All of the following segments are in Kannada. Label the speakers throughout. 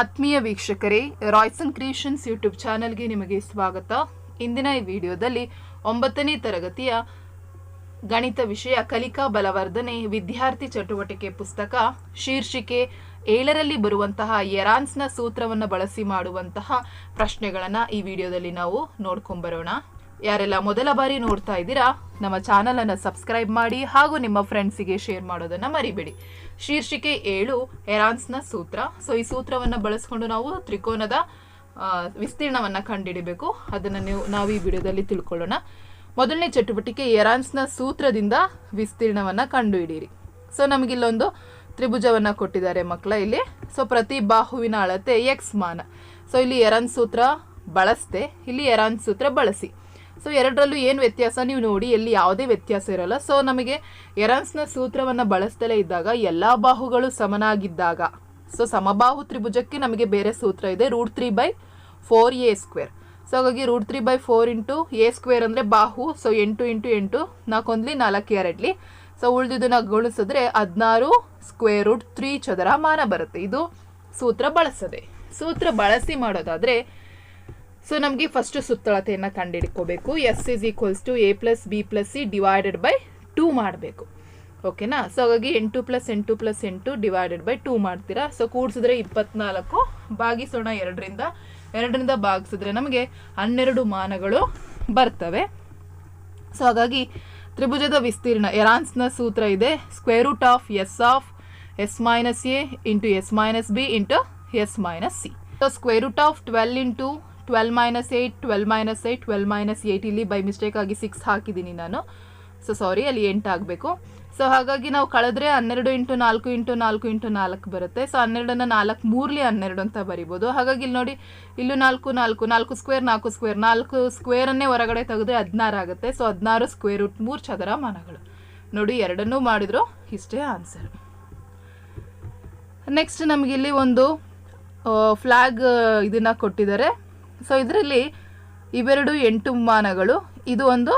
Speaker 1: ಆತ್ಮೀಯ ವೀಕ್ಷಕರೇ, ರಾಯ್ಸನ್ ಕ್ರಿಯೇಷನ್ಸ್ ಯೂಟ್ಯೂಬ್ ಚಾನೆಲ್ಗೆ ನಿಮಗೆ ಸ್ವಾಗತ. ಇಂದಿನ ಈ ವಿಡಿಯೋದಲ್ಲಿ ಒಂಬತ್ತನೇ ತರಗತಿಯ ಗಣಿತ ವಿಷಯ ಕಲಿಕಾ ಬಲವರ್ಧನೆ ವಿದ್ಯಾರ್ಥಿ ಚಟುವಟಿಕೆ ಪುಸ್ತಕ ಶೀರ್ಷಿಕೆ ಏಳರಲ್ಲಿ ಬರುವಂತಹ ಎರಾನ್ಸ್ನ ಸೂತ್ರವನ್ನು ಬಳಸಿ ಮಾಡುವಂತಹ ಪ್ರಶ್ನೆಗಳನ್ನು ಈ ವಿಡಿಯೋದಲ್ಲಿ ನಾವು ನೋಡ್ಕೊಂಬರೋಣ. ಯಾರೆಲ್ಲ ಮೊದಲ ಬಾರಿ ನೋಡ್ತಾ ಇದ್ದೀರಾ, ನಮ್ಮ ಚಾನಲನ್ನು ಸಬ್ಸ್ಕ್ರೈಬ್ ಮಾಡಿ ಹಾಗೂ ನಿಮ್ಮ ಫ್ರೆಂಡ್ಸಿಗೆ ಶೇರ್ ಮಾಡೋದನ್ನ ಮರಿಬೇಡಿ. ಶೀರ್ಷಿಕೆ ಏಳು ಎರಾನ್ಸ್ನ ಸೂತ್ರ. ಸೊ ಈ ಸೂತ್ರವನ್ನು ಬಳಸ್ಕೊಂಡು ನಾವು ತ್ರಿಕೋನದ ವಿಸ್ತೀರ್ಣವನ್ನು ಕಂಡುಹಿಡಿಬೇಕು ಅದನ್ನು ನೀವು, ನಾವು ಈ ವಿಡಿಯೋದಲ್ಲಿ ತಿಳ್ಕೊಳ್ಳೋಣ. ಮೊದಲನೇ ಚಟುವಟಿಕೆ ಎರಾನ್ಸ್ನ ಸೂತ್ರದಿಂದ ವಿಸ್ತೀರ್ಣವನ್ನ ಕಂಡುಹಿಡಿಯಿರಿ. ಸೊ ನಮಗಿಲ್ಲೊಂದು ತ್ರಿಭುಜವನ್ನ ಕೊಟ್ಟಿದ್ದಾರೆ ಮಕ್ಕಳ ಇಲ್ಲಿ. ಸೊ ಪ್ರತಿ ಬಾಹುವಿನ ಅಳತೆ ಎಕ್ಸ್ ಮಾನ. ಸೊ ಇಲ್ಲಿ ಎರಾನ್ ಸೂತ್ರ ಬಳಸ್ದೆ, ಇಲ್ಲಿ ಎರಾನ್ ಸೂತ್ರ ಬಳಸಿ. ಸೊ ಎರಡರಲ್ಲೂ ಏನು ವ್ಯತ್ಯಾಸ? ನೀವು ನೋಡಿ, ಎಲ್ಲಿ ಯಾವುದೇ ವ್ಯತ್ಯಾಸ ಇರಲ್ಲ. ಸೊ ನಮಗೆ ಎರಾನ್ಸ್ನ ಸೂತ್ರವನ್ನು ಬಳಸ್ತಲೇ ಇದ್ದಾಗ, ಎಲ್ಲ ಬಾಹುಗಳು ಸಮನಾಗಿದ್ದಾಗ ಸೊ ಸಮಬಾಹು ತ್ರಿಭುಜಕ್ಕೆ ನಮಗೆ ಬೇರೆ ಸೂತ್ರ ಇದೆ root three by four a square so ಹಾಗಾಗಿ root three by four into a square ಅಂದರೆ ಬಾಹು ಸೊ ಎಂಟು ಇಂಟು ಎಂಟು ನಾಲ್ಕೊಂದ್ಲಿ ನಾಲ್ಕು ಎರಡ್ಲಿ ಸೊ ಉಳಿದಿದ್ದನ್ನು ಗುಣಿಸಿದ್ರೆ ಹದಿನಾರು ಸ್ಕ್ವೇರ್ ರೂಟ್ ತ್ರೀ ಚದರ ಮಾನ ಬರುತ್ತೆ. ಇದು ಸೂತ್ರ ಬಳಸದೆ. ಸೂತ್ರ ಬಳಸಿ ಮಾಡೋದಾದ್ರೆ ಸೊ ನಮಗೆ ಫಸ್ಟ್ ಸುತ್ತಳತೆಯನ್ನು ಕಂಡುಹಿಡ್ಕೋಬೇಕು S is equals to A plus B plus C divided by two ಮಾಡಬೇಕು. ಓಕೆನಾ ಸೊ ಹಾಗಾಗಿ ಎಂಟು ಪ್ಲಸ್ ಎಂಟು ಪ್ಲಸ್ ಎಂಟು ಡಿವೈಡೆಡ್ ಬೈ ಟೂ ಮಾಡ್ತೀರಾ? ಸೊ ಕೂಡಿಸಿದ್ರೆ ಇಪ್ಪತ್ನಾಲ್ಕು. ಭಾಗಿಸೋಣ ಎರಡರಿಂದ. ಎರಡರಿಂದ ಭಾಗಿಸಿದ್ರೆ ನಮಗೆ ಹನ್ನೆರಡು ಮಾನಗಳು ಬರ್ತವೆ. ಸೊ ಹಾಗಾಗಿ ತ್ರಿಭುಜದ ವಿಸ್ತೀರ್ಣ ಎರಾನ್ಸ್ನ ಸೂತ್ರ ಇದೆ. Square root of S of S minus A into S minus B into S minus C so square root of twelve into twelve minus eight twelve minus eight twelve minus eight ಇಲ್ಲಿ ಬೈ ಮಿಸ್ಟೇಕ್ ಆಗಿ ಸಿಕ್ಸ್ ಹಾಕಿದ್ದೀನಿ ನಾನು. ಸೊ ಸಾರಿ ಅಲ್ಲಿ ಎಂಟು ಆಗಬೇಕು. ಸೊ ಹಾಗಾಗಿ ನಾವು ಕಳೆದ್ರೆ ಹನ್ನೆರಡು ಇಂಟು ನಾಲ್ಕು ಇಂಟು ನಾಲ್ಕು ಇಂಟು ನಾಲ್ಕು ಬರುತ್ತೆ. ಸೊ ಹನ್ನೆರಡನ್ನು ನಾಲ್ಕು ಮೂರಲಿ ಹನ್ನೆರಡು ಅಂತ ಬರಿಬೋದು. ಹಾಗಾಗಿ ಇಲ್ಲಿ ನೋಡಿ, ಇಲ್ಲೂ ನಾಲ್ಕು ನಾಲ್ಕು ನಾಲ್ಕು ಸ್ಕ್ವೇರ್ ನಾಲ್ಕು ಸ್ಕ್ವೇರ್ ನಾಲ್ಕು ಸ್ಕ್ವೇರನ್ನೇ ಹೊರಗಡೆ ತೆಗೆದ್ರೆ ಹದಿನಾರು ಆಗುತ್ತೆ. ಸೊ ಹದಿನಾರು ಸ್ಕ್ವೇರ್ ರೂಟ್ ಮೂರು ಚದರ ಮನಗಳು. ನೋಡಿ, ಎರಡನ್ನೂ ಮಾಡಿದ್ರು, ಇಷ್ಟೇ ಆನ್ಸರ್ ನೆಕ್ಸ್ಟ್ ನಮಗಿಲ್ಲಿ ಒಂದು ಫ್ಲ್ಯಾಗ್ ಇದನ್ನ ಕೊಟ್ಟಿದ್ದಾರೆ. ಸೊ ಇದರಲ್ಲಿ ಇವೆರಡು ಎಂಟು ಮಾನಗಳು. ಇದು ಒಂದು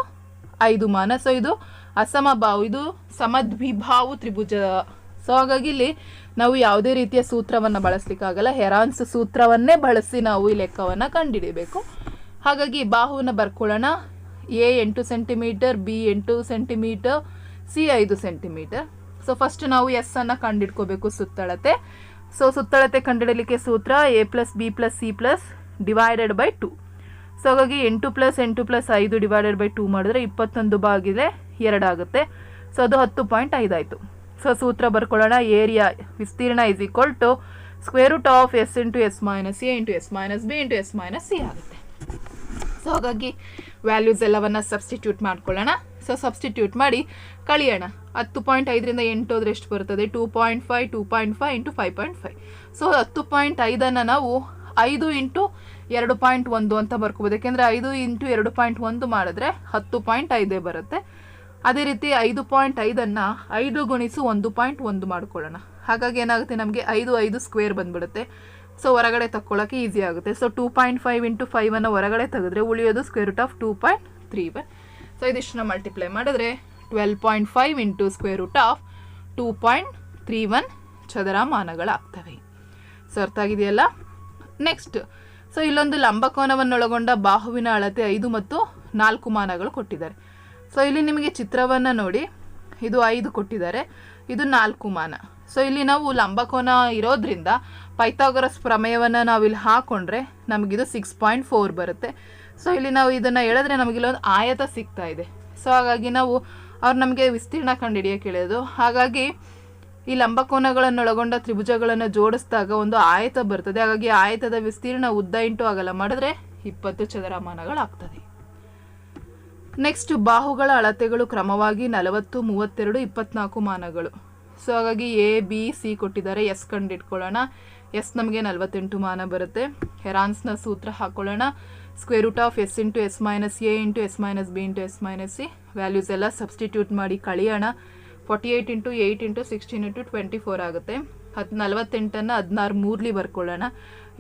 Speaker 1: ಐದು ಮಾನ. ಸೊ ಇದು ಅಸಮಬಾವು ಇದು ಸಮದ್ವಿಭಾವು ತ್ರಿಭುಜ. ಸೊ ಹಾಗಾಗಿ ಇಲ್ಲಿ ನಾವು ಯಾವುದೇ ರೀತಿಯ ಸೂತ್ರವನ್ನು ಬಳಸಲಿಕ್ಕಾಗಲ್ಲ. ಹೆರಾನ್ಸ್ ಸೂತ್ರವನ್ನೇ ಬಳಸಿ ನಾವು ಈ ಲೆಕ್ಕವನ್ನು ಕಂಡುಹಿಡಿಬೇಕು ಹಾಗಾಗಿ ಬಾಹುವನ್ನು ಬರ್ಕೊಳ್ಳೋಣ ಎ ಎಂಟು ಸೆಂಟಿಮೀಟರ್, ಬಿ ಎಂಟು ಸೆಂಟಿಮೀಟರ್, ಸಿ ಐದು ಸೆಂಟಿಮೀಟರ್. ಸೊ ಫಸ್ಟ್ ನಾವು ಎಸ್ ಅನ್ನು ಕಂಡಿಡ್ಕೋಬೇಕು ಸುತ್ತಳತೆ. ಸೊ ಸುತ್ತಳತೆ ಕಂಡಿಡಲಿಕ್ಕೆ ಸೂತ್ರ A plus B plus C plus divided by two so ಹಾಗಾಗಿ ಎಂಟು ಪ್ಲಸ್ ಎಂಟು ಪ್ಲಸ್ ಐದು ಡಿವೈಡೆಡ್ ಬೈ ಟೂ ಮಾಡಿದ್ರೆ ಇಪ್ಪತ್ತೊಂದು ಬಾಗಿಲೆ ಎರಡಾಗುತ್ತೆ ಸೊ ಅದು ಹತ್ತು ಪಾಯಿಂಟ್ ಐದಾಯಿತು ಸೊ ಸೂತ್ರ ಬರ್ಕೊಳ್ಳೋಣ. ಏರಿಯಾ ವಿಸ್ತೀರ್ಣ is equal to square root of S into S minus A into S minus B into S minus C ಆಗುತ್ತೆ. ಸೊ ಹಾಗಾಗಿ ವ್ಯಾಲ್ಯೂಸ್ ಎಲ್ಲವನ್ನು ಸಬ್ಸ್ಟಿಟ್ಯೂಟ್ ಮಾಡ್ಕೊಳ್ಳೋಣ. ಸೊ ಸಬ್ಸ್ಟಿಟ್ಯೂಟ್ ಮಾಡಿ ಕಳಿಯೋಣ. ಹತ್ತು ಪಾಯಿಂಟ್ ಐದರಿಂದ ಎಂಟು ಹೋದ್ರೆ ಎಷ್ಟು ಬರ್ತದೆ? Two point five two point five into five point five so ಹತ್ತು ಪಾಯಿಂಟ್ ಐದನ್ನು ನಾವು ಐದು ಇಂಟು ಎರಡು ಪಾಯಿಂಟ್ ಒಂದು ಅಂತ ಬರ್ಕೋಬೋದು. ಯಾಕೆಂದರೆ ಐದು ಇಂಟು ಎರಡು ಪಾಯಿಂಟ್ ಒಂದು ಮಾಡಿದ್ರೆ ಹತ್ತು ಪಾಯಿಂಟ್ ಐದೇ ಬರುತ್ತೆ. ಅದೇ ರೀತಿ ಐದು ಪಾಯಿಂಟ್ ಐದನ್ನು ಐದು ಗುಣಿಸು ಒಂದು ಪಾಯಿಂಟ್ ಒಂದು ಮಾಡ್ಕೊಳ್ಳೋಣ. ಹಾಗಾಗಿ ಏನಾಗುತ್ತೆ? ನಮಗೆ ಐದು ಐದು ಸ್ಕ್ವೇರ್ ಬಂದ್ಬಿಡುತ್ತೆ. ಸೊ, ಹೊರಗಡೆ ತಕ್ಕೊಳ್ಳೋಕ್ಕೆ ಈಸಿ ಆಗುತ್ತೆ. So, two point five into ಫೈವನ್ನು ಹೊರಗಡೆ ತೆಗೆದ್ರೆ ಉಳಿಯೋದು square root of two point three by so, ಇದಿಷ್ಟನ್ನ multiply ಮಾಡಿದ್ರೆ twelve point five into square root of two point three one ಚದರ ಮಾನಗಳಾಗ್ತವೆ. ಸೊ, ಅರ್ಥ ಆಗಿದೆಯಲ್ಲ? ನೆಕ್ಸ್ಟ್ ಸೊ ಇಲ್ಲೊಂದು ಲಂಬಕೋನವನ್ನೊಳಗೊಂಡ ಬಾಹುವಿನ ಅಳತೆ ಐದು ಮತ್ತು ನಾಲ್ಕು ಮಾನಗಳು ಕೊಟ್ಟಿದ್ದಾರೆ. ಸೊ ಇಲ್ಲಿ ನಿಮಗೆ ಚಿತ್ರವನ್ನು ನೋಡಿ. ಇದು ಐದು ಕೊಟ್ಟಿದ್ದಾರೆ. ಇದು ನಾಲ್ಕು ಮಾನ. ಸೊ ಇಲ್ಲಿ ನಾವು ಲಂಬಕೋನ ಇರೋದ್ರಿಂದ ಪೈಥಾಗೊರಸ್ ಪ್ರಮೇಯವನ್ನು ನಾವು ಇಲ್ಲಿ ಹಾಕೊಂಡ್ರೆ ನಮಗಿದು ಸಿಕ್ಸ್ ಪಾಯಿಂಟ್ ಫೋರ್ ಬರುತ್ತೆ. ಸೊ ಇಲ್ಲಿ ನಾವು ಇದನ್ನು ಹೇಳಿದ್ರೆ ನಮಗಿಲ್ಲೊಂದು ಆಯತ ಸಿಗ್ತಾ ಇದೆ. ಸೊ ಹಾಗಾಗಿ ನಾವು ಅವ್ರು ನಮಗೆ ವಿಸ್ತೀರ್ಣ ಕಂಡುಹಿಡಿಯೋಕೆ ಹೇಳಿದ್ರು. ಹಾಗಾಗಿ ಈ ಲಂಬಕೋನಗಳನ್ನೊಳಗೊಂಡ ತ್ರಿಭುಜಗಳನ್ನು ಜೋಡಿಸಿದಾಗ ಒಂದು ಆಯತ ಬರ್ತದೆ ಹಾಗಾಗಿ ಆಯತದ ವಿಸ್ತೀರ್ಣ ಉದ್ದ ಇಂಟು ಆಗಲ್ಲ. ಮಾಡಿದ್ರೆ ಇಪ್ಪತ್ತು ಚದರಮಾನಗಳಾಗ್ತದೆ. ನೆಕ್ಸ್ಟ್ ಬಾಹುಗಳ ಅಳತೆಗಳು ಕ್ರಮವಾಗಿ ನಲವತ್ತು, ಮೂವತ್ತೆರಡು, ಇಪ್ಪತ್ನಾಲ್ಕು ಮಾನಗಳು. ಸೊ ಹಾಗಾಗಿ ಎ ಬಿ ಸಿ ಕೊಟ್ಟಿದ್ದಾರೆ. ಎಸ್ ಕಂಡಿಟ್ಕೊಳ್ಳೋಣ. ಎಸ್ ನಮಗೆ ನಲವತ್ತೆಂಟು ಮಾನ ಬರುತ್ತೆ. ಹೆರಾನ್ಸ್ನ ಸೂತ್ರ ಹಾಕೊಳ್ಳೋಣ. Square root of S into S minus A into S minus B into S minus C values ಎಲ್ಲ ಸಬ್ಸ್ಟಿಟ್ಯೂಟ್ ಮಾಡಿ ಕಳಿಯೋಣ. Forty eight into eight into sixteen into twenty four ಆಗುತ್ತೆ. ಹತ್ತು ನಲ್ವತ್ತೆಂಟನ್ನು ಹದಿನಾರು ಮೂರ್ಲಿ ಬರ್ಕೊಳ್ಳೋಣ.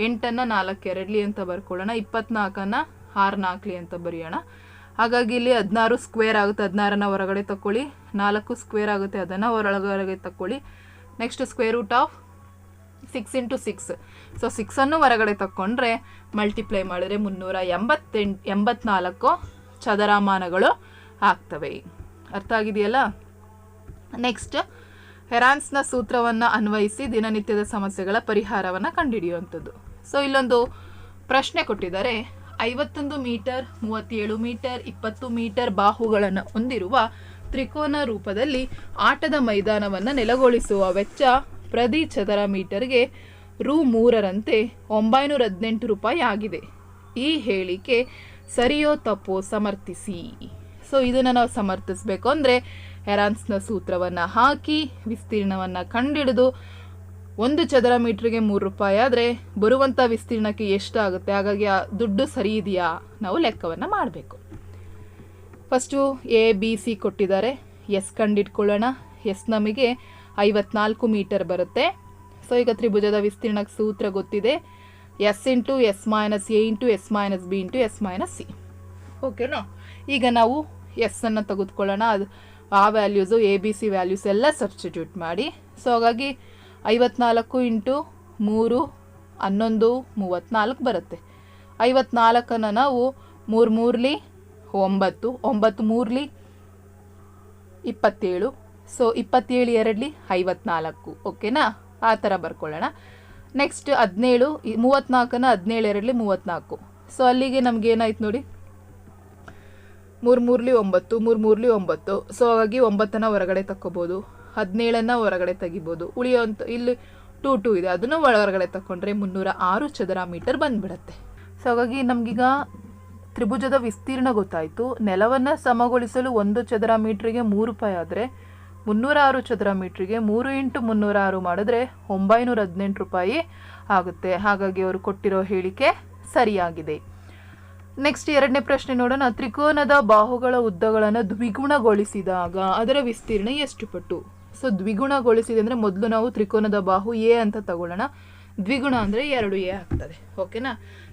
Speaker 1: ಎಂಟನ್ನು ನಾಲ್ಕು ಎರಡ್ಲಿ ಅಂತ ಬರ್ಕೊಳ್ಳೋಣ. ಇಪ್ಪತ್ನಾಲ್ಕನ್ನು ಆರು ನಾಲ್ಕಲಿ ಅಂತ ಬರೆಯೋಣ. ಹಾಗಾಗಿ ಇಲ್ಲಿ ಹದಿನಾರು ಸ್ಕ್ವೇರ್ ಆಗುತ್ತೆ. ಹದಿನಾರನ್ನು ಹೊರಗಡೆ ತಗೊಳ್ಳಿ ನಾಲ್ಕು ಸ್ಕ್ವೇರ್ ಆಗುತ್ತೆ. ಅದನ್ನು ಹೊರಗಡೆ ತಗೊಳ್ಳಿ next square root of six into six so ಸಿಕ್ಸನ್ನು ಹೊರಗಡೆ ತಕ್ಕೊಂಡ್ರೆ ಮಲ್ಟಿಪ್ಲೈ ಮಾಡಿದ್ರೆ ಮುನ್ನೂರ ಎಂಬತ್ತೆಂಟು, ಎಂಬತ್ನಾಲ್ಕು ಚದರಮಾನಗಳು ಆಗ್ತವೆ. ಅರ್ಥ ಆಗಿದೆಯಲ್ಲ? ನೆಕ್ಸ್ಟ್ ಹೆರಾನ್ಸ್ನ ಸೂತ್ರವನ್ನು ಅನ್ವಯಿಸಿ ದಿನನಿತ್ಯದ ಸಮಸ್ಯೆಗಳ ಪರಿಹಾರವನ್ನು ಕಂಡುಹಿಡಿಯುವಂಥದ್ದು. ಸೊ ಇಲ್ಲೊಂದು ಪ್ರಶ್ನೆ ಕೊಟ್ಟಿದ್ದಾರೆ. ಐವತ್ತೊಂದು ಮೀಟರ್, ಮೂವತ್ತೇಳು ಮೀಟರ್, ಇಪ್ಪತ್ತು ಮೀಟರ್ ಬಾಹುಗಳನ್ನು ಹೊಂದಿರುವ ತ್ರಿಕೋನ ರೂಪದಲ್ಲಿ ಆಟದ ಮೈದಾನವನ್ನು ನೆಲಗೊಳಿಸುವ ವೆಚ್ಚ ಪ್ರತಿ ಚದರ ಮೀಟರ್ಗೆ ರು ಮೂರರಂತೆ ಒಂಬೈನೂರ ಹದಿನೆಂಟು ರೂಪಾಯಿ ಆಗಿದೆ. ಈ ಹೇಳಿಕೆ ಸರಿಯೋ ತಪ್ಪೋ ಸಮರ್ಥಿಸಿ. ಸೊ ಇದನ್ನು ನಾವು ಸಮರ್ಥಿಸಬೇಕು ಅಂದರೆ ಹೆರಾನ್ಸ್ನ ಸೂತ್ರವನ್ನು ಹಾಕಿ, ವಿಸ್ತೀರ್ಣವನ್ನು ಕಂಡಿಡಿದು ಒಂದು ಚದರ ಮೀಟ್ರಿಗೆ ಮೂರು ರೂಪಾಯಿ ಆದರೆ ಬರುವಂಥ ವಿಸ್ತೀರ್ಣಕ್ಕೆ ಎಷ್ಟಾಗುತ್ತೆ? ಹಾಗಾಗಿ ಆ ದುಡ್ಡು ಸರಿ ಇದೆಯಾ? ನಾವು ಲೆಕ್ಕವನ್ನು ಮಾಡಬೇಕು. ಫಸ್ಟು ಎ, ಬಿ, ಸಿ ಕೊಟ್ಟಿದ್ದಾರೆ. ಎಸ್ ಕಂಡಿಟ್ಕೊಳ್ಳೋಣ. ಎಸ್ ನಮಗೆ ಐವತ್ನಾಲ್ಕು ಮೀಟರ್ ಬರುತ್ತೆ. ಸೊ, ಈಗ ತ್ರಿಭುಜದ ವಿಸ್ತೀರ್ಣಕ್ಕೆ ಸೂತ್ರ ಗೊತ್ತಿದೆ. S into S minus A into S minus B into S minus C. ಓಕೆನಾ? ಈಗ ನಾವು ಎಸ್ ಅನ್ನು ತೆಗೆದುಕೊಳ್ಳೋಣ. ಅದು ಆ values A B C values ಎಲ್ಲ ಸಬ್ಸ್ಟಿಟ್ಯೂಟ್ ಮಾಡಿ. ಸೊ ಹಾಗಾಗಿ ಐವತ್ನಾಲ್ಕು ಇಂಟು ಮೂರು ಹನ್ನೊಂದು ಮೂವತ್ತ್ನಾಲ್ಕು ಬರುತ್ತೆ. ಐವತ್ನಾಲ್ಕನ್ನು ನಾವು ಮೂರು ಮೂರಲಿ ಒಂಬತ್ತು ಒಂಬತ್ತು ಮೂರಲಿ ಇಪ್ಪತ್ತೇಳು. ಸೊ ಇಪ್ಪತ್ತೇಳು ಎರಡಲಿ ಐವತ್ನಾಲ್ಕು. ಓಕೆನಾ ಆ ಥರ ಬರ್ಕೊಳ್ಳೋಣ. ನೆಕ್ಸ್ಟ್ ಹದಿನೇಳು ಮೂವತ್ತ್ನಾಲ್ಕನ ಹದಿನೇಳು ಎರಡಲಿ ಮೂವತ್ತ್ನಾಲ್ಕು ಸೊ ಅಲ್ಲಿಗೆ ನಮ್ಗೆ ಏನಾಯ್ತು ನೋಡಿ? ಮೂರು ಮೂರ್ಲಿ ಒಂಬತ್ತು ಮೂರು ಮೂರ್ಲಿ ಒಂಬತ್ತು. ಸೊ ಹಾಗಾಗಿ ಒಂಬತ್ತನ್ನು ಹೊರಗಡೆ ತಕ್ಕೋಬೋದು. ಹದಿನೇಳನ್ನು ಹೊರಗಡೆ ತೆಗಿಬೋದು. ಉಳಿಯೋಂಥ ಇಲ್ಲಿ ಟೂ ಟೂ ಇದೆ. ಅದನ್ನು ಹೊರಗಡೆ ತಗೊಂಡ್ರೆ ಮುನ್ನೂರ ಆರು ಚದರ ಮೀಟರ್ ಬಂದ್ಬಿಡತ್ತೆ. ಸೊ ಹಾಗಾಗಿ ನಮಗೀಗ ತ್ರಿಭುಜದ ವಿಸ್ತೀರ್ಣ ಗೊತ್ತಾಯಿತು. ನೆಲವನ್ನು ಸಮಗೊಳಿಸಲು ಒಂದು ಚದರ ಮೀಟ್ರಿಗೆ ಮೂರು ರೂಪಾಯಿ ಆದರೆ ಮುನ್ನೂರ ಆರು ಚದರ ಮೀಟ್ರಿಗೆ ಮೂರು ಇಂಟು ಮುನ್ನೂರ ಆರು ಮಾಡಿದ್ರೆ ಒಂಬೈನೂರ ಹದಿನೆಂಟು ರೂಪಾಯಿ ಆಗುತ್ತೆ. ಹಾಗಾಗಿ ಅವರು ಕೊಟ್ಟಿರೋ ಹೇಳಿಕೆ ಸರಿಯಾಗಿದೆ. ನೆಕ್ಸ್ಟ್ ಎರಡನೇ ಪ್ರಶ್ನೆ ನೋಡೋಣ. ತ್ರಿಕೋನದ ಬಾಹುಗಳ ಉದ್ದಗಳನ್ನು ದ್ವಿಗುಣಗೊಳಿಸಿದಾಗ ಅದರ ವಿಸ್ತೀರ್ಣ ಎಷ್ಟು ಪಟ್ಟು? ಸೊ ದ್ವಿಗುಣಗೊಳಿಸಿದೆ ಅಂದರೆ ಮೊದಲು ನಾವು ತ್ರಿಕೋನದ ಬಾಹು ಎ ಅಂತ ತಗೊಳ್ಳೋಣ. ದ್ವಿಗುಣ ಅಂದರೆ ಎರಡು ಎ ಆಗ್ತದೆ. ಓಕೆನಾ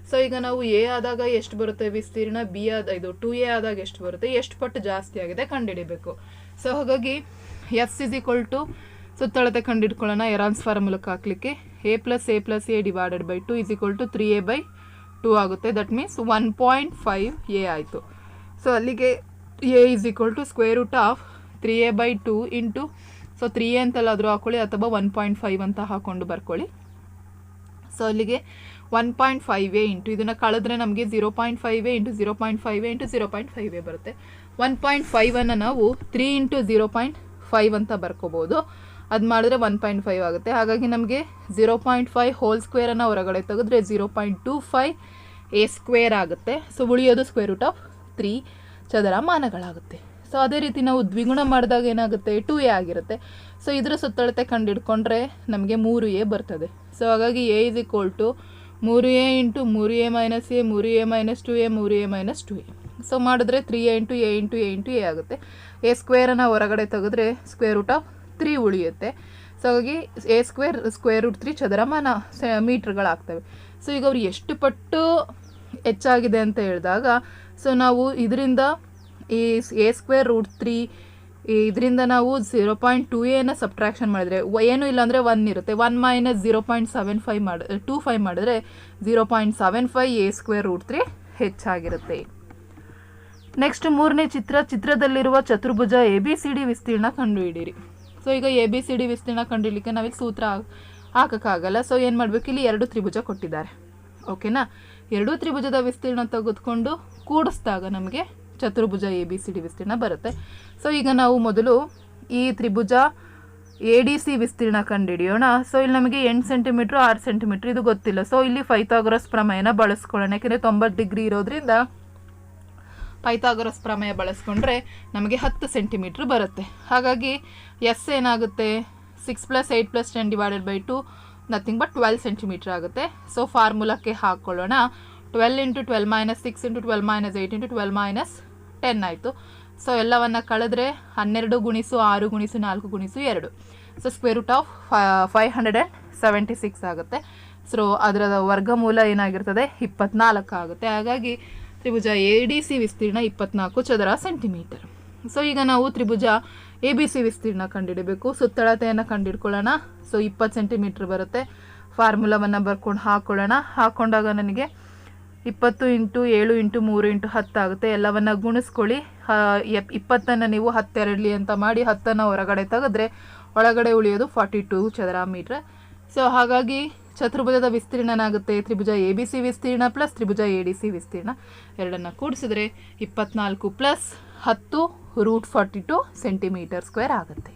Speaker 1: ಸೊ ಈಗ ನಾವು ಎ ಆದಾಗ ಎಷ್ಟು ಬರುತ್ತೆ ವಿಸ್ತೀರ್ಣ? ಬಿ ಆದ, ಇದು ಟು ಎ ಆದಾಗ ಎಷ್ಟು ಬರುತ್ತೆ? ಎಷ್ಟು ಪಟ್ಟು ಜಾಸ್ತಿ ಆಗಿದೆ ಕಂಡುಹಿಡಿಬೇಕು. ಸೊ ಹಾಗಾಗಿ ಎಸ್ ಇಸ್ ಈಕ್ವಲ್ ಟು ಸುತ್ತಳತೆ ಕಂಡಿಡ್ಕೊಳ್ಳೋಣ ಎರಾನ್ಸ್ ಫಾರ್ಮುಲಕ್ಕೆ ಹಾಕ್ಲಿಕ್ಕೆ. A plus A plus A divided by two is equal to three A by two ಆಗುತ್ತೆ. That means one point five A ಆಯಿತು. ಸೊ ಅಲ್ಲಿಗೆ A is equal to square root of three A by two into so three A ಅಂತಲ್ಲಾದರೂ ಹಾಕೊಳ್ಳಿ ಅಥವಾ ಒನ್ ಪಾಯಿಂಟ್ ಫೈವ್ ಅಂತ ಹಾಕ್ಕೊಂಡು ಬರ್ಕೊಳ್ಳಿ. ಸೊ ಅಲ್ಲಿಗೆ one point five A into ಇದನ್ನು ಕಳೆದ್ರೆ ನಮಗೆ zero point five A into zero point five A into zero point five A ಬರುತ್ತೆ. ಒನ್ ಪಾಯಿಂಟ್ ಫೈವನ್ನು ನಾವು three into zero point five ಅಂತ ಬರ್ಕೋಬೋದು. ಅದು ಮಾಡಿದ್ರೆ ಒನ್ ಪಾಯಿಂಟ್ ಫೈವ್ ಆಗುತ್ತೆ. ಹಾಗಾಗಿ ನಮಗೆ ಝೀರೋ ಪಾಯಿಂಟ್ ಫೈವ್ ಹೋಲ್ ಸ್ಕ್ವೇರನ್ನು ಹೊರಗಡೆ ತೆಗೆದ್ರೆ zero point two five A square ಆಗುತ್ತೆ. ಸೊ ಉಳಿಯೋದು ಸ್ಕ್ವೇರ್ ರೂಟ್ ಆಫ್ ತ್ರೀ ಚದರ ಮಾನಗಳಾಗುತ್ತೆ ಸೊ ಅದೇ ರೀತಿ ನಾವು ದ್ವಿಗುಣ ಮಾಡಿದಾಗ ಏನಾಗುತ್ತೆ? ಟು ಎ ಆಗಿರುತ್ತೆ. ಸೊ ಇದರ ಸುತ್ತಳತೆ ಕಂಡಿಡ್ಕೊಂಡ್ರೆ ನಮಗೆ ಮೂರು ಎ ಬರ್ತದೆ. ಸೊ ಹಾಗಾಗಿ ಎ ಇಸ್ ಈಕ್ವಲ್ ಟು ಮೂರು ಎ ಇಂಟು ಮೂರು ಎ ಮೈನಸ್ ಎ ಮೂರು ಎ ಮೈನಸ್ ಟು ಎ ಮೂರು A minus two A so ಮಾಡಿದ್ರೆ three A into A into A into A ಆಗುತ್ತೆ. ಎ ಸ್ಕ್ವೇರನ್ನು ಹೊರಗಡೆ ತೆಗೆದ್ರೆ ಸ್ಕ್ವೇರ್ ರೂಟ್ ಆಫ್ ತ್ರೀ ಉಳಿಯುತ್ತೆ. ಸೊ ಹಾಗಾಗಿ A square square root three ಚದರಮಾನ ಮೀಟ್ರ್ಗಳಾಗ್ತವೆ. ಸೊ ಈಗ ಅವ್ರು ಎಷ್ಟು ಪಟ್ಟು ಹೆಚ್ಚಾಗಿದೆ ಅಂತ ಹೇಳಿದಾಗ ಸೊ ನಾವು ಇದರಿಂದ ಈ ಎ ಸ್ಕ್ವೇರ್ ರೂಟ್ ತ್ರೀ ಇದರಿಂದ ನಾವು ಝೀರೋ ಪಾಯಿಂಟ್ ಟು ಎನ ಸಬ್ಟ್ರಾಕ್ಷನ್ ಮಾಡಿದ್ರೆ ಏನು ಏನೂ ಇಲ್ಲ ಅಂದರೆ ಒನ್ ಇರುತ್ತೆ. One minus zero point seven five ಮಾಡಿ ಟೂ ಫೈವ್ ಮಾಡಿದ್ರೆ zero point seven five A square root three ಹೆಚ್ಚಾಗಿರುತ್ತೆ. ನೆಕ್ಸ್ಟ್ ಮೂರನೇ ಚಿತ್ರ, ಚಿತ್ರದಲ್ಲಿರುವ ಚತುರ್ಭುಜ ಎ ಬಿ ಸಿ ಡಿ ವಿಸ್ತೀರ್ಣ ಕಂಡುಹಿಡಿಯಿರಿ. ಸೊ ಈಗ ಎ ಬಿ ಸಿ ಡಿ ವಿಸ್ತೀರ್ಣ ಕಂಡುಹಿಡಲಿಕ್ಕೆ ನಾವಿಲ್ಲಿ ಸೂತ್ರ ಹಾಕೋಕ್ಕಾಗಲ್ಲ. ಸೊ ಏನು ಮಾಡಬೇಕು? ಇಲ್ಲಿ ಎರಡು ತ್ರಿಭುಜ ಕೊಟ್ಟಿದ್ದಾರೆ. ಓಕೆನಾ ಎರಡೂ ತ್ರಿಭುಜದ ವಿಸ್ತೀರ್ಣ ತೆಗೆದುಕೊಂಡು ಕೂಡಿಸಿದಾಗ ನಮಗೆ ಚತುರ್ಭುಜ ಎ ಬಿ ಸಿ ಡಿ ವಿಸ್ತೀರ್ಣ ಬರುತ್ತೆ. ಸೊ ಈಗ ನಾವು ಮೊದಲು ಈ ತ್ರಿಭುಜ ಎ ಡಿ ಸಿ ವಿಸ್ತೀರ್ಣ ಕಂಡುಹಿಡಿಯೋಣ ಸೊ ಇಲ್ಲಿ ನಮಗೆ ಎಂಟು ಸೆಂಟಿಮೀಟ್ರು ಆರು ಸೆಂಟಿಮೀಟ್ರ್ ಇದು ಗೊತ್ತಿಲ್ಲ. ಸೊ ಇಲ್ಲಿ ಫೈಥಾಗರಸ್ ಪ್ರಮೇಯನ ಬಳಸ್ಕೊಳ್ಳೋಣ ಯಾಕೆಂದರೆ ತೊಂಬತ್ತು ಡಿಗ್ರಿ ಇರೋದ್ರಿಂದ ಪೈಥಾಗರಸ್ ಪ್ರಮೇಯ ಬಳಸ್ಕೊಂಡ್ರೆ ನಮಗೆ ಹತ್ತು ಸೆಂಟಿಮೀಟ್ರ್ ಬರುತ್ತೆ. ಹಾಗಾಗಿ ಎಸ್ ಏನಾಗುತ್ತೆ? Six plus eight plus ten divided by two nothing but twelve centimetre ಆಗುತ್ತೆ. ಸೊ ಫಾರ್ಮುಲಾಕ್ಕೆ ಹಾಕ್ಕೊಳ್ಳೋಣ twelve into twelve minus six into twelve minus eight into twelve minus ten ಆಯಿತು. ಸೊ ಎಲ್ಲವನ್ನು ಕಳೆದ್ರೆ ಹನ್ನೆರಡು ಗುಣಿಸು ಆರು ಗುಣಿಸು ನಾಲ್ಕು ಗುಣಿಸು ಎರಡು. So square root of five hundred and seventy six ಆಗುತ್ತೆ. ಸೊ ಅದರ ವರ್ಗಮೂಲ ಏನಾಗಿರ್ತದೆ? ಇಪ್ಪತ್ನಾಲ್ಕು ಆಗುತ್ತೆ. ಹಾಗಾಗಿ ತ್ರಿಭುಜ ಎ ಡಿ ಸಿ ವಿಸ್ತೀರ್ಣ ಇಪ್ಪತ್ನಾಲ್ಕು ಚದರ ಸೆಂಟಿಮೀಟರ್. ಸೊ ಈಗ ನಾವು ತ್ರಿಭುಜ ಎ ಬಿ ಸಿ ವಿಸ್ತೀರ್ಣ ಕಂಡುಹಿಡಬೇಕು ಸುತ್ತಳತೆಯನ್ನು ಕಂಡುಹಿಡ್ಕೊಳ್ಳೋಣ ಸೊ ಇಪ್ಪತ್ತು ಸೆಂಟಿಮೀಟ್ರ್ ಬರುತ್ತೆ. ಫಾರ್ಮುಲಾವನ್ನು ಬರ್ಕೊಂಡು ಹಾಕೊಳ್ಳೋಣ. ಹಾಕೊಂಡಾಗ ನನಗೆ ಇಪ್ಪತ್ತು ಇಂಟು ಏಳು ಇಂಟು ಮೂರು ಇಂಟು ಹತ್ತಾಗುತ್ತೆ ಎಲ್ಲವನ್ನು ಗುಣಿಸ್ಕೊಳ್ಳಿ. ಇಪ್ಪತ್ತನ್ನು ನೀವು ಹತ್ತೆರಡಲಿ ಅಂತ ಮಾಡಿ ಹತ್ತನ್ನು ಹೊರಗಡೆ ತೆಗೆದ್ರೆ ಒಳಗಡೆ ಉಳಿಯೋದು ಫಾರ್ಟಿ ಟೂ ಚದರ ಮೀಟ್ರ್. ಸೊ ಹಾಗಾಗಿ ಚತುರ್ಭುಜದ ವಿಸ್ತೀರ್ಣನಾಗುತ್ತೆ. ತ್ರಿಭುಜ ಎ ಬಿ ಸಿ ವಿಸ್ತೀರ್ಣ ಪ್ಲಸ್ ತ್ರಿಭುಜ ಎ ಡಿ ಸಿ ವಿಸ್ತೀರ್ಣ. ಎರಡನ್ನು ಕೂಡಿಸಿದ್ರೆ ಇಪ್ಪತ್ನಾಲ್ಕು ಪ್ಲಸ್ ಹತ್ತು root forty two centimetre square ಆಗುತ್ತೆ.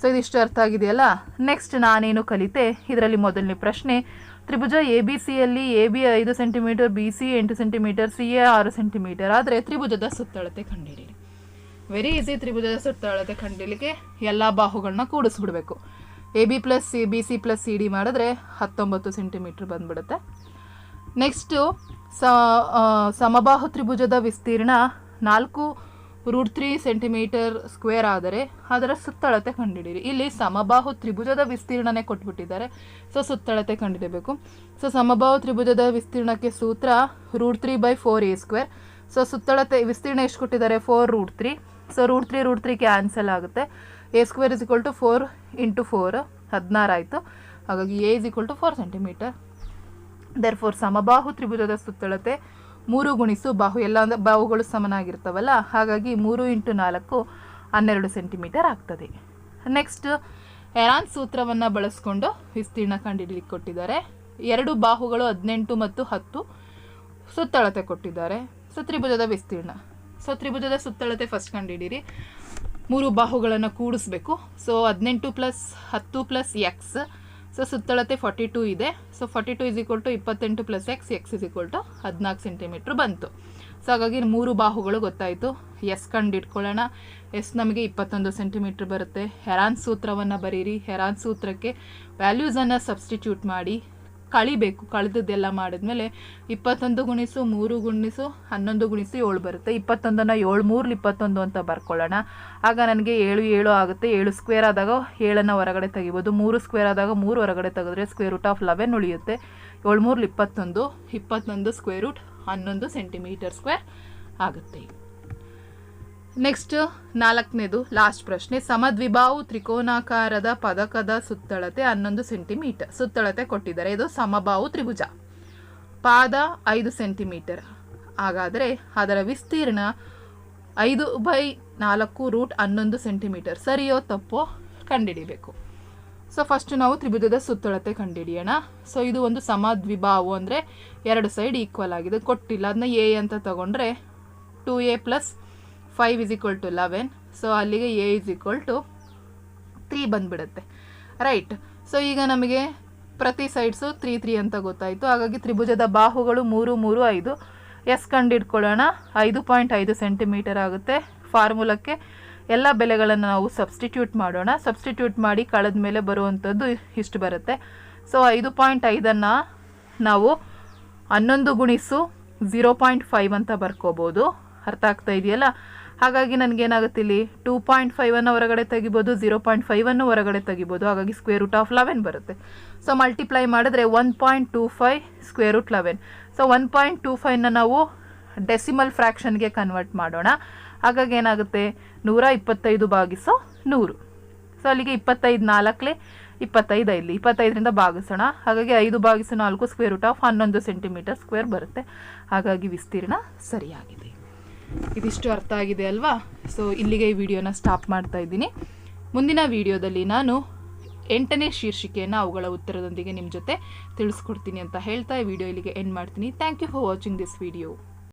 Speaker 1: ಸೊ ಇದಿಷ್ಟು ಅರ್ಥ ಆಗಿದೆಯಲ್ಲ? ನೆಕ್ಸ್ಟ್ ನಾನೇನು ಕಲಿತೆ? ಇದರಲ್ಲಿ ಮೊದಲನೇ ಪ್ರಶ್ನೆ, ತ್ರಿಭುಜ ಎ ಬಿ ಸಿಯಲ್ಲಿ ಎ ಬಿ ಐದು ಸೆಂಟಿಮೀಟರ್ ಬಿ ಸಿ ಎಂಟು ಸೆಂಟಿಮೀಟರ್, ಸಿ ಎ ಆರು ಸೆಂಟಿಮೀಟರ್. ಆದರೆ ತ್ರಿಭುಜದ ಸುತ್ತಳತೆ ಕಂಡುಹಿಡಿಯಿರಿ ವೆರಿ ಈಸಿ ತ್ರಿಭುಜದ ಸುತ್ತಳತೆ ಕಂಡಿಲಿಕ್ಕೆ ಎಲ್ಲ ಬಾಹುಗಳನ್ನ ಕೂಡಿಸ್ಬಿಡ್ಬೇಕು. A B plus C B C plus C D ಮಾಡಿದ್ರೆ ಹತ್ತೊಂಬತ್ತು ಸೆಂಟಿಮೀಟ್ರ್ ಬಂದ್ಬಿಡುತ್ತೆ. ನೆಕ್ಸ್ಟು ಸಮಬಾಹು ತ್ರಿಭುಜದ ವಿಸ್ತೀರ್ಣ ನಾಲ್ಕು ರೂಟ್ ತ್ರೀ ಸೆಂಟಿಮೀಟರ್ ಸ್ಕ್ವೇರ್ ಆದರೆ ಅದರ ಸುತ್ತಳತೆ ಕಂಡುಹಿಡಿಯಿರಿ ಇಲ್ಲಿ ಸಮಬಾಹು ತ್ರಿಭುಜದ ವಿಸ್ತೀರ್ಣನೇ ಕೊಟ್ಬಿಟ್ಟಿದ್ದಾರೆ. ಸೊ ಸುತ್ತಳತೆ ಕಂಡುಹಿಡಬೇಕು ಸೊ ಸಮಬಾಹು ತ್ರಿಭುಜದ ವಿಸ್ತೀರ್ಣಕ್ಕೆ ಸೂತ್ರ root three by four A square so ಸುತ್ತಳತೆ, ವಿಸ್ತೀರ್ಣ ಎಷ್ಟು ಕೊಟ್ಟಿದ್ದಾರೆ? Four root three so root three root three cancel ಆಗುತ್ತೆ. A square is equal to four into four ಹದಿನಾರು ಆಯಿತು. ಹಾಗಾಗಿ A is equal to four centimetre there four ಸಮಬಾಹು ತ್ರಿಭುಜದ ಸುತ್ತಳತೆ ಮೂರು ಗುಣಿಸು ಬಾಹು, ಎಲ್ಲ ಒಂದು ಬಾಹುಗಳು ಸಮನಾಗಿರ್ತವಲ್ಲ, ಹಾಗಾಗಿ ಮೂರು ಇಂಟು ನಾಲ್ಕು ಹನ್ನೆರಡು ಸೆಂಟಿಮೀಟರ್ ಆಗ್ತದೆ. ನೆಕ್ಸ್ಟ್ ಎರಾನ್ ಸೂತ್ರವನ್ನು ಬಳಸ್ಕೊಂಡು ವಿಸ್ತೀರ್ಣ ಕಂಡುಹಿಡಿಯಲಿಕ್ಕೆ ಕೊಟ್ಟಿದ್ದಾರೆ. ಎರಡು ಬಾಹುಗಳು ಹದಿನೆಂಟು ಮತ್ತು ಹತ್ತು ಸುತ್ತಳತೆ ಕೊಟ್ಟಿದ್ದಾರೆ. ಸೊ ತ್ರಿಭುಜದ ವಿಸ್ತೀರ್ಣ. ಸೊ ತ್ರಿಭುಜದ ಸುತ್ತಳತೆ ಫಸ್ಟ್ ಕಂಡುಹಿಡೀರಿ ಮೂರು ಬಾಹುಗಳನ್ನು ಕೂಡಿಸ್ಬೇಕು. ಸೊ ಹದಿನೆಂಟು ಪ್ಲಸ್ ಹತ್ತು ಪ್ಲಸ್ ಎಕ್ಸ್ ಸೊ ಸುತ್ತಳತೆ ಫಾರ್ಟಿ ಟೂ ಇದೆ. So forty two is equal to ಇಪ್ಪತ್ತೆಂಟು plus X X is equal to ಹದಿನಾಲ್ಕು ಸೆಂಟಿಮೀಟ್ರ್ ಬಂತು. ಸೊ ಹಾಗಾಗಿ ಮೂರು ಬಾಹುಗಳು ಗೊತ್ತಾಯಿತು. ಎಸ್ ಕಂಡು ಇಟ್ಕೊಳ್ಳೋಣ ಎಸ್ ನಮಗೆ ಇಪ್ಪತ್ತೊಂದು ಸೆಂಟಿಮೀಟ್ರ್ ಬರುತ್ತೆ. ಹೆರಾನ್ ಸೂತ್ರವನ್ನು ಬರೀರಿ. ಹೆರಾನ್ ಸೂತ್ರಕ್ಕೆ ವ್ಯಾಲ್ಯೂಸನ್ನು ಸಬ್ಸ್ಟಿಟ್ಯೂಟ್ ಮಾಡಿ. ಕಳಿಬೇಕು, ಕಳೆದದ್ದೆಲ್ಲ ಮಾಡಿದ್ಮೇಲೆ ಇಪ್ಪತ್ತೊಂದು ಗುಣಿಸು, ಮೂರು ಗುಣಿಸು, ಹನ್ನೊಂದು ಗುಣಿಸು ಏಳು ಬರುತ್ತೆ. ಇಪ್ಪತ್ತೊಂದನ್ನು ಏಳು, ಮೂರ್ಲಿ ಇಪ್ಪತ್ತೊಂದು ಅಂತ ಬರ್ಕೊಳ್ಳೋಣ. ಆಗ ನನಗೆ ಏಳು ಏಳು ಆಗುತ್ತೆ. ಏಳು ಸ್ಕ್ವೇರ್ ಆದಾಗ ಏಳನ್ನು ಹೊರಗಡೆ ತೆಗಿಬೋದು. ಮೂರು ಸ್ಕ್ವೇರ್ ಆದಾಗ ಮೂರು ಹೊರಗಡೆ ತೆಗೆದ್ರೆ ಸ್ಕ್ವೇರ್ ರೂಟ್ ಆಫ್ ಲೆವೆನ್ ಉಳಿಯುತ್ತೆ. ಏಳು, ಮೂರ್ಲಿ ಇಪ್ಪತ್ತೊಂದು ಇಪ್ಪತ್ತೊಂದು ಸ್ಕ್ವೇರ್ ರೂಟ್ ಹನ್ನೊಂದು ಸೆಂಟಿಮೀಟರ್ ಸ್ಕ್ವೇರ್ ಆಗುತ್ತೆ. ನೆಕ್ಸ್ಟ್ ನಾಲ್ಕನೇದು ಲಾಸ್ಟ್ ಪ್ರಶ್ನೆ. ಸಮದ್ವಿಭಾವು ತ್ರಿಕೋನಾಕಾರದ ಪದಕದ ಸುತ್ತಳತೆ ಹನ್ನೊಂದು ಸೆಂಟಿಮೀಟರ್, ಸುತ್ತಳತೆ ಕೊಟ್ಟಿದ್ದಾರೆ. ಇದು ಸಮಬಾಹು ತ್ರಿಭುಜ. ಪಾದ ಐದು ಸೆಂಟಿಮೀಟರ್. ಹಾಗಾದರೆ ಅದರ ವಿಸ್ತೀರ್ಣ ಐದು ಬೈ ನಾಲ್ಕು ರೂಟ್ ಹನ್ನೊಂದು ಸೆಂಟಿಮೀಟರ್. ಸರಿಯೋ ತಪ್ಪೋ ಕಂಡುಹಿಡಿಬೇಕು. ಸೊ ಫಸ್ಟ್ ನಾವು ತ್ರಿಭುಜದ ಸುತ್ತಳತೆ ಕಂಡುಹಿಡಿಯೋಣ. ಸೊ ಇದು ಒಂದು ಸಮದ್ವಿಭಾವು ಅಂದರೆ ಎರಡು ಸೈಡ್ ಈಕ್ವಲ್ ಆಗಿದೆ. ಕೊಟ್ಟಿಲ್ಲ. ಅದನ್ನ ಎ ಅಂತ ತಗೊಂಡ್ರೆ two A plus five is equal to eleven so ಅಲ್ಲಿಗೆ A is equal to three ಬಂದ್ಬಿಡುತ್ತೆ. ರೈಟ್ ಸೊ ಈಗ ನಮಗೆ ಪ್ರತಿ ಸೈಡ್ಸು ತ್ರೀ ತ್ರೀ ಅಂತ ಗೊತ್ತಾಯಿತು. ಹಾಗಾಗಿ ತ್ರಿಭುಜದ ಬಾಹುಗಳು ಮೂರು ಮೂರು, ಐದು. ಎಸ್ ಕಂಡಿಡ್ಕೊಳ್ಳೋಣ. ಐದು ಪಾಯಿಂಟ್ ಐದು ಸೆಂಟಿಮೀಟರ್ ಆಗುತ್ತೆ. ಫಾರ್ಮುಲಕ್ಕೆ ಎಲ್ಲ ಬೆಲೆಗಳನ್ನು ನಾವು ಸಬ್ಸ್ಟಿಟ್ಯೂಟ್ ಮಾಡೋಣ. ಸಬ್ಸ್ಟಿಟ್ಯೂಟ್ ಮಾಡಿ ಕಳೆದ ಮೇಲೆ ಬರುವಂಥದ್ದು ಇಷ್ಟು ಬರುತ್ತೆ. ಸೊ ಐದು ಪಾಯಿಂಟ್ ಐದನ್ನು ನಾವು ಹನ್ನೊಂದು ಗುಣಿಸು ಝೀರೋ ಪಾಯಿಂಟ್ ಫೈವ್ ಅಂತ ಬರ್ಕೋಬೋದು. ಅರ್ಥ ಆಗ್ತಾ ಇದೆಯಲ್ಲ? ಹಾಗಾಗಿ ನನಗೇನಾಗುತ್ತೆ ಇಲ್ಲಿ ಟೂ ಪಾಯಿಂಟ್ ಫೈವನ್ನು ಹೊರಗಡೆ ತೆಗಿಬೋದು ಝೀರೋ ಪಾಯಿಂಟ್ ಫೈವನ್ನು ಹೊರಗಡೆ ತೆಗಿಬೋದು. ಹಾಗಾಗಿ ಸ್ಕ್ವೇರ್ ರೂಟ್ ಆಫ್ ಲೆವೆನ್ ಬರುತ್ತೆ. ಸೊ ಮಲ್ಟಿಪ್ಲೈ ಮಾಡಿದ್ರೆ one point two five square root eleven so one point two ಫೈವ್ನ ನಾವು ಡೆಸಿಮಲ್ ಫ್ರ್ಯಾಕ್ಷನ್ಗೆ ಕನ್ವರ್ಟ್ ಮಾಡೋಣ. ಹಾಗಾಗಿ ಏನಾಗುತ್ತೆ? ನೂರ ಇಪ್ಪತ್ತೈದು ಭಾಗಿಸೋ ನೂರು. ಸೊ ಅಲ್ಲಿಗೆ ಇಪ್ಪತ್ತೈದು ನಾಲ್ಕಲೆ, ಇಪ್ಪತ್ತೈದು ಐದು ಇಪ್ಪತ್ತೈದರಿಂದ ಭಾಗಿಸೋಣ. ಹಾಗಾಗಿ ಐದು ಭಾಗಿಸೋ ನಾಲ್ಕು ಸ್ಕ್ವೇರ್ ರೂಟ್ ಆಫ್ ಹನ್ನೊಂದು ಸೆಂಟಿಮೀಟರ್ ಸ್ಕ್ವೇರ್ ಬರುತ್ತೆ. ಹಾಗಾಗಿ ವಿಸ್ತೀರ್ಣ ಸರಿಯಾಗಿದೆ. ಇದಿಷ್ಟು ಅರ್ಥ ಆಗಿದೆ ಅಲ್ವಾ? ಸೊ ಇಲ್ಲಿಗೆ ಈ ವಿಡಿಯೋನ ಸ್ಟಾಪ್ ಮಾಡ್ತಾ ಇದ್ದೀನಿ. ಮುಂದಿನ ವಿಡಿಯೋದಲ್ಲಿ ನಾನು ಎಂಟನೇ ಶೀರ್ಷಿಕೆಯನ್ನು ಅವುಗಳ ಉತ್ತರದೊಂದಿಗೆ ನಿಮ್ಮ ಜೊತೆ ತಿಳಿಸ್ಕೊಡ್ತೀನಿ ಅಂತ ಹೇಳ್ತಾ ಈ ವಿಡಿಯೋ ಇಲ್ಲಿಗೆ ಎಂಡ್ ಮಾಡ್ತೀನಿ. Thank you for watching this video